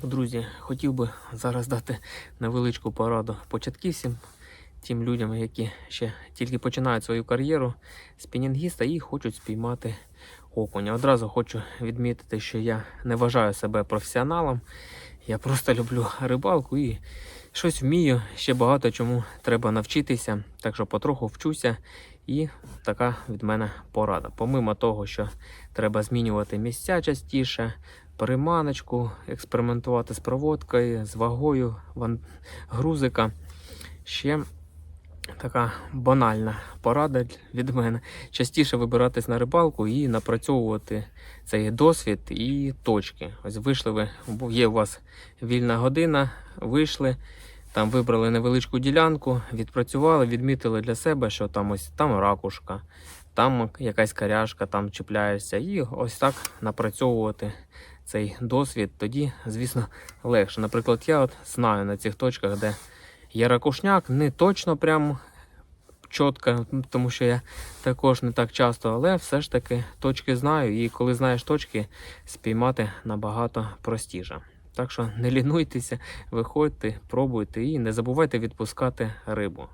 Так, друзі, хотів би зараз дати невеличку пораду початківцям, тим людям, які ще тільки починають свою кар'єру спінінгіста і хочуть спіймати окуня. Одразу хочу відмітити, що я не вважаю себе професіоналом. Я просто люблю рибалку і щось вмію. Ще багато чому треба навчитися. Так що потроху вчуся. І така від мене порада. Помимо того, що треба змінювати місця частіше, приманочку, експериментувати з проводкою, з вагою грузика. Ще така банальна порада від мене. Частіше вибиратись на рибалку і напрацьовувати цей досвід і точки. Ось вийшли ви, є у вас вільна година, вийшли. Там вибрали невеличку ділянку, відпрацювали, відмітили для себе, що там ось там ракушка, там якась каряшка, там чіпляєшся, і ось так напрацьовувати цей досвід. Тоді, звісно, легше. Наприклад, я от знаю на цих точках, де є ракушняк, не точно прям чітко, тому що я також не так часто, але все ж таки точки знаю. І коли знаєш точки, спіймати набагато простіше. Так що не лінуйтеся, виходьте, пробуйте і не забувайте відпускати рибу.